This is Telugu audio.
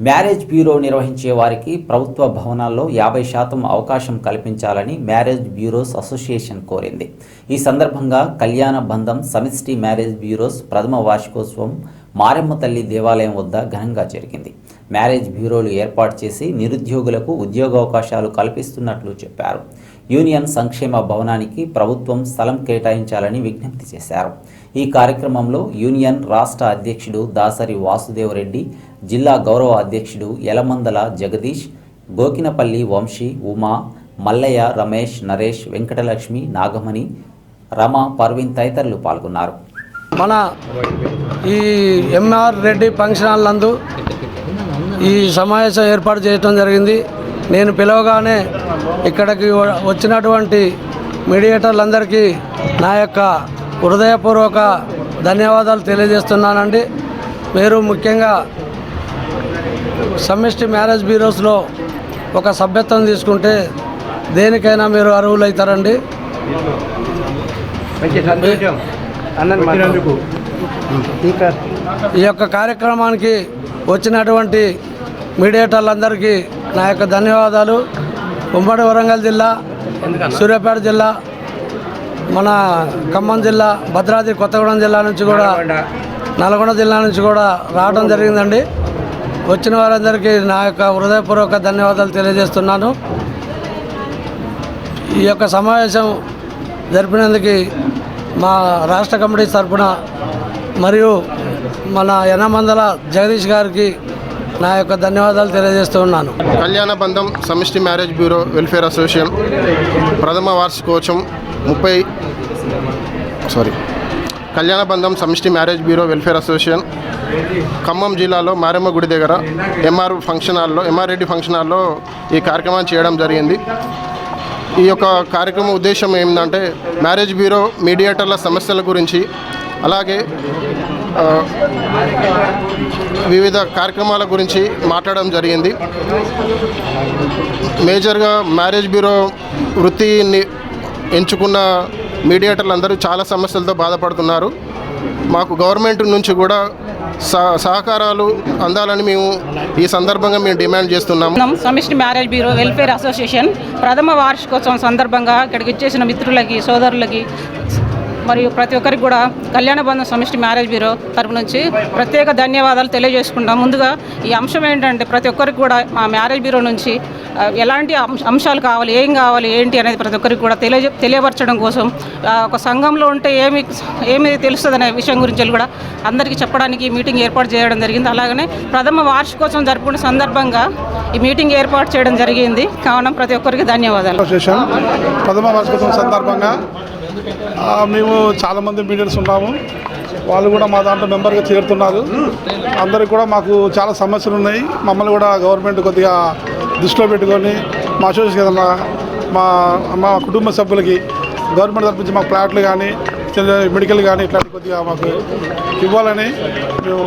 మ్యారేజ్ బ్యూరో నిర్వహించే వారికి ప్రభుత్వ భవనాల్లో యాభై శాతం అవకాశం కల్పించాలని మ్యారేజ్ బ్యూరోస్ అసోసియేషన్ కోరింది. ఈ సందర్భంగా కళ్యాణ బంధం సమిష్టి మ్యారేజ్ బ్యూరోస్ ప్రథమ వార్షికోత్సవం మారెమ్మ తల్లి దేవాలయం వద్ద ఘనంగా జరిగింది. మ్యారేజ్ బ్యూరోలు ఏర్పాటు చేసి నిరుద్యోగులకు ఉద్యోగావకాశాలు కల్పిస్తున్నట్లు చెప్పారు. యూనియన్ సంక్షేమ భవనానికి ప్రభుత్వం స్థలం కేటాయించాలని విజ్ఞప్తి చేశారు. ఈ కార్యక్రమంలో యూనియన్ రాష్ట్ర అధ్యక్షుడు దాసరి వాసుదేవరెడ్డి జిల్లా గౌరవ అధ్యక్షుడు యలమందల జగదీష్ గోకినపల్లి వంశీ ఉమా మల్లయ్య రమేష్ నరేష్ వెంకటలక్ష్మి నాగమణి రమ పర్వీన్ తదితరులు పాల్గొన్నారు. మన ఈ ఎంఆర్ రెడ్డి ఫంక్షన్ హాల్ నందు ఈ సమావేశం ఏర్పాటు చేయడం జరిగింది. నేను పిలవగానే ఇక్కడికి వచ్చినటువంటి మీడియేటర్లందరికీ నా యొక్క హృదయపూర్వక ధన్యవాదాలు తెలియజేస్తున్నానండి. మీరు ముఖ్యంగా సమిష్టి మ్యారేజ్ బ్యూరోస్లో ఒక సభ్యత్వం తీసుకుంటే దేనికైనా మీరు వచ్చినందుకు. ఇంకా ఈ యొక్క కార్యక్రమానికి వచ్చినటువంటి మీడియేటర్లందరికీ నా యొక్క ధన్యవాదాలు. ఉమ్మడి వరంగల్ జిల్లా సూర్యాపేట జిల్లా మన ఖమ్మం జిల్లా భద్రాద్రి కొత్తగూడెం జిల్లా నుంచి కూడా నల్గొండ జిల్లా నుంచి కూడా రావడం జరిగిందండి. వచ్చిన వారందరికీ నా యొక్క హృదయపూర్వక ధన్యవాదాలు తెలియజేస్తున్నాను. ఈ యొక్క సమావేశం జరిపినందుకు మా రాష్ట్ర కమిటీ తరఫున మరియు మన యనమందల జగదీష్ గారికి నా యొక్క ధన్యవాదాలు తెలియజేస్తూ ఉన్నాను. కళ్యాణ Bandham Samishti marriage bureau welfare association ప్రథమ వార్షికోత్సవం ముప్పై sorry Kalyana Bandham Samishti marriage bureau welfare association Khammam జిల్లాలో మారెమ్మ గుడి దగ్గర ఎంఆర్ ఫంక్షన్ హాల్లో ఎంఆర్ రెడ్డి ఫంక్షన్ హాల్లో ఈ కార్యక్రమాన్ని చేయడం జరిగింది. ఈ యొక్క కార్యక్రమం ఉద్దేశం ఏంటంటే మ్యారేజ్ బ్యూరో మీడియేటర్ల సమస్యల గురించి అలాగే వివిధ కార్యక్రమాల గురించి మాట్లాడడం జరిగింది. మేజర్గా మ్యారేజ్ బ్యూరో వృత్తిని ఎంచుకున్న మీడియేటర్లు అందరూ చాలా సమస్యలతో బాధపడుతున్నారు. మాకు గవర్నమెంట్ నుంచి కూడా సహకారాలు అందాలని మేము ఈ సందర్భంగా మేము డిమాండ్ చేస్తున్నాము సమిష్టి మ్యారేజ్ బ్యూరో వెల్ఫేర్ అసోసియేషన్ ప్రథమ వార్షికోత్సవం సందర్భంగా ఇక్కడికి ఇచ్చేసిన మిత్రులకి సోదరులకి మరియు ప్రతి ఒక్కరికి కూడా కళ్యాణ బంధం సమిష్టి మ్యారేజ్ బ్యూరో తరపు నుంచి ప్రత్యేక ధన్యవాదాలు తెలియజేసుకుంటాం. ముందుగా ఈ అంశం ఏంటంటే ప్రతి ఒక్కరికి కూడా మా మ్యారేజ్ బ్యూరో నుంచి ఎలాంటి అంశాలు కావాలి ఏం కావాలి ఏంటి అనేది ప్రతి ఒక్కరికి కూడా తెలియ తెలియపరచడం కోసం ఒక సంఘంలో ఉంటే ఏమి ఏమి తెలుస్తుంది అనే విషయం గురించి కూడా అందరికీ చెప్పడానికి ఈ మీటింగ్ ఏర్పాటు చేయడం జరిగింది. అలాగనే ప్రథమ వార్షికోత్సవం జరుపుకునే సందర్భంగా ఈ మీటింగ్ ఏర్పాటు చేయడం జరిగింది. కావున ప్రతి ఒక్కరికి ధన్యవాదాలు. ప్రథమ వార్షికోత్సవం సందర్భంగా మేము చాలామంది మీడియర్స్ ఉన్నాము. వాళ్ళు కూడా మా దాంట్లో మెంబర్గా చేరుతున్నారు. అందరికి కూడా మాకు చాలా సమస్యలు ఉన్నాయి. మమ్మల్ని కూడా గవర్నమెంట్ కొద్దిగా దృష్టిలో పెట్టుకొని మా అసోసియేషన్ మా మా కుటుంబ సభ్యులకి గవర్నమెంట్ తరపు నుంచి మాకు ప్లాట్లు కానీ మెడికల్ కానీ ఇట్లాంటి కొద్దిగా మాకు ఇవ్వాలని మేము